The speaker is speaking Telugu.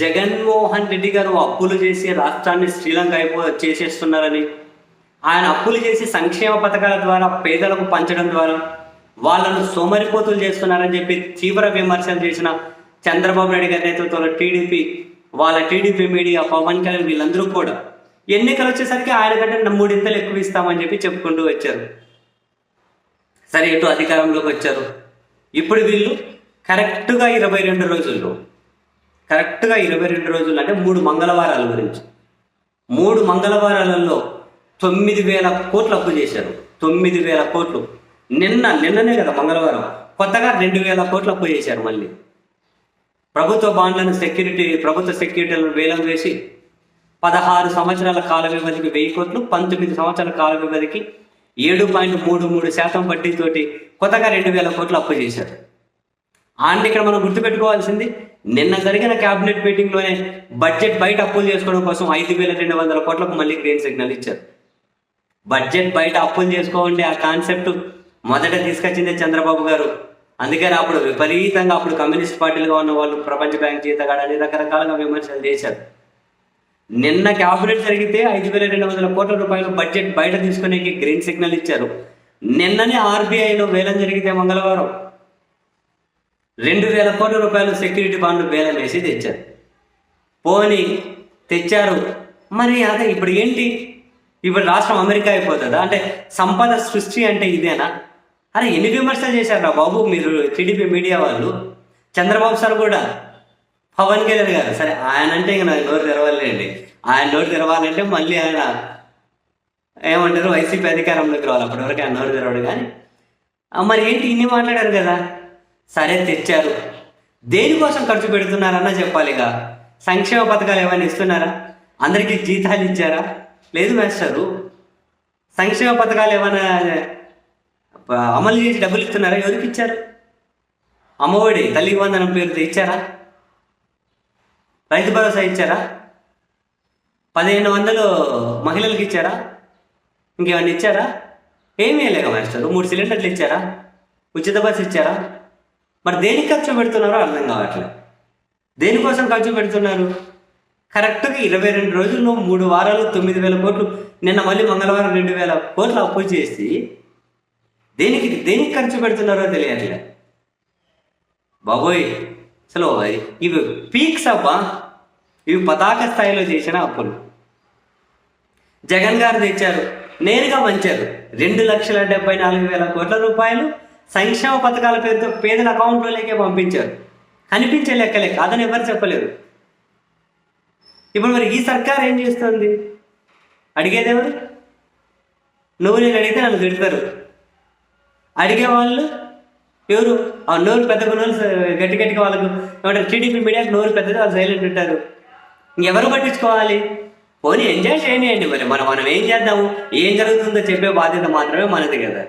జగన్మోహన్ రెడ్డి గారు అప్పులు చేసి రాష్ట్రాన్ని శ్రీలంక అయిపో చేసేస్తున్నారని. ఆయన అప్పులు చేసి సంక్షేమ పథకాల ద్వారా పేదలకు పంచడం ద్వారా వాళ్ళను సోమరిపోతులు చేస్తున్నారని చెప్పి తీవ్ర విమర్శలు చేసిన చంద్రబాబు నాయుడు గారి నేతృత్వంలో టీడీపీ వాళ్ళ టీడీపీ మీడియా పవన్ కళ్యాణ్ వీళ్ళందరూ కూడా ఎన్నికలు వచ్చేసరికి ఆయన కంటే మూడింతలు ఎక్కువ ఇస్తామని చెప్పి చెప్పుకుంటూ వచ్చారు. సరే ఇటు అధికారంలోకి వచ్చారు? ఇప్పుడు వీళ్ళు కరెక్ట్గా ఇరవై రెండు రోజుల్లో కరెక్ట్గా ఇరవై రెండు రోజులు అంటే మూడు మంగళవారాల గురించి. మూడు మంగళవారాలలో తొమ్మిది వేల కోట్లు అప్పు చేశారు. తొమ్మిది వేల కోట్లు. నిన్న నిన్ననే కదా మంగళవారం. కొత్తగా రెండు వేల కోట్లు అప్పు చేశారు మళ్ళీ. ప్రభుత్వ బాండ్లను సెక్యూరిటీ ప్రభుత్వ సెక్యూరిటీలను వేలం వేసి పదహారు సంవత్సరాల కాల వ్యవధికి వెయ్యి కోట్లు పంతొమ్మిది సంవత్సరాల కాల వ్యవధికి ఏడు పాయింట్ మూడు మూడు శాతం వడ్డీతోటి కొత్తగా రెండు వేల కోట్లు అప్పు చేశారు. అండ్ ఇక్కడ మనం గుర్తుపెట్టుకోవాల్సింది నిన్న జరిగిన క్యాబినెట్ మీటింగ్లోనే బడ్జెట్ బయట అప్పులు చేసుకోవడం కోసం ఐదు వేల రెండు వందల కోట్లకు మళ్ళీ గ్రీన్ సిగ్నల్ ఇచ్చారు. బడ్జెట్ బయట అప్పులు చేసుకోండి ఆ కాన్సెప్ట్ మొదట తీసుకొచ్చిందే చంద్రబాబు గారు. అందుకని అప్పుడు విపరీతంగా అప్పుడు కమ్యూనిస్ట్ పార్టీలుగా ఉన్న వాళ్ళు ప్రపంచ బ్యాంక్ జీతగాడని రకరకాలుగా విమర్శలు చేశారు. నిన్న క్యాబినెట్ జరిగితే ఐదు వేల రెండు వందల కోట్ల రూపాయలు బడ్జెట్ బయట తీసుకునేకి గ్రీన్ సిగ్నల్ ఇచ్చారు. నిన్ననే ఆర్బీఐలో వేలం జరిగితే మంగళవారం. రెండు వేల కోట్ల రూపాయలు సెక్యూరిటీ బాండ్లు వేలం వేసి తెచ్చారు. పోని తెచ్చారు. మరి అదే ఇప్పుడు ఏంటి? ఇప్పుడు రాష్ట్రం అమెరికా అయిపోతుందా? అంటే సంపద సృష్టి అంటే ఇదేనా? అరే ఎన్ని విమర్శలు చేశారు బాబు మీరు టీడీపీ మీడియా వాళ్ళు? చంద్రబాబు సార్ కూడా పవన్ కళ్యాణ్ గారు. సరే ఆయన అంటే ఇక నాకు నోరు తెరవాలండి. ఆయన నోరు తెరవాలంటే మళ్ళీ ఆయన ఏమంటారు? వైసీపీ అధికారంలోకి రావాలి. అప్పటివరకు ఆయన నోరు తెరవడు కానీ. మరి ఏంటి ఇన్ని మాట్లాడారు కదా? సరే తెచ్చారు. దేనికోసం ఖర్చు పెడుతున్నారన్నా చెప్పాలి ఇక సంక్షేమ పథకాలు ఏమైనా ఇస్తున్నారా? అందరికీ జీతాలు ఇచ్చారా? లేదు మాస్టరు. సంక్షేమ పథకాలు ఏమైనా అమలు చేసి డబ్బులు ఇస్తున్నారా? ఎవరికి ఇచ్చారు? అమ్మఒడి తల్లి వందనం పేరుతో ఇచ్చారా? రైతు భరోసా ఇచ్చారా? పదిహేను వందలు మహిళలకు ఇచ్చారా? ఇంకేమన్నా ఇచ్చారా? ఏమీ లేక మాస్టర్. మూడు సిలిండర్లు ఇచ్చారా? ఉచిత బస్సు ఇచ్చారా? మరి దేనికి ఖర్చు పెడుతున్నారో అర్థం కావట్లేదు దేనికోసం ఖర్చు పెడుతున్నారు? కరెక్ట్గా ఇరవై రెండు రోజుల్లో మూడు వారాలు తొమ్మిది వేల కోట్లు నిన్న మళ్ళీ మంగళవారం రెండు వేల కోట్లు అప్పు చేసి దేనికి దేనికి ఖర్చు పెడుతున్నారో తెలియట్లే. బాబోయ్ అసలు ఇవి పీక్స్ అబ్బా. ఇవి పతాక స్థాయిలో చేసిన అప్పులు. జగన్ గారు తెచ్చారు నేరుగా పంచారు రెండు లక్షల డెబ్బై నాలుగు వేల కోట్ల రూపాయలు సంక్షేమ పథకాల పేరుతో పేదల అకౌంట్లోకే పంపించారు. కనిపించే లెక్కలే కాదని ఎవరు చెప్పలేరు. ఇప్పుడు మరి ఈ సర్కార్ ఏం చేస్తుంది? అడిగేది ఎవరు? నువ్వు నేను అడిగితే నన్ను తిడతారు. అడిగే వాళ్ళు ఎవరు? ఆ నోరు పెద్ద నోరు గట్టి గట్టిగా వాళ్ళకు ఏమంటారు? టీడీపీ మీడియాకి నోరు పెద్దది వాళ్ళు సైలెంట్ ఉంటారు. ఎవరు పట్టించుకోవాలి? పోనీ ఎంజాయ్ చేయనియండి మరి మనం మనం ఏం చేద్దాము? ఏం జరుగుతుందో చెప్పే బాధ్యత మాత్రమే మనది కదా.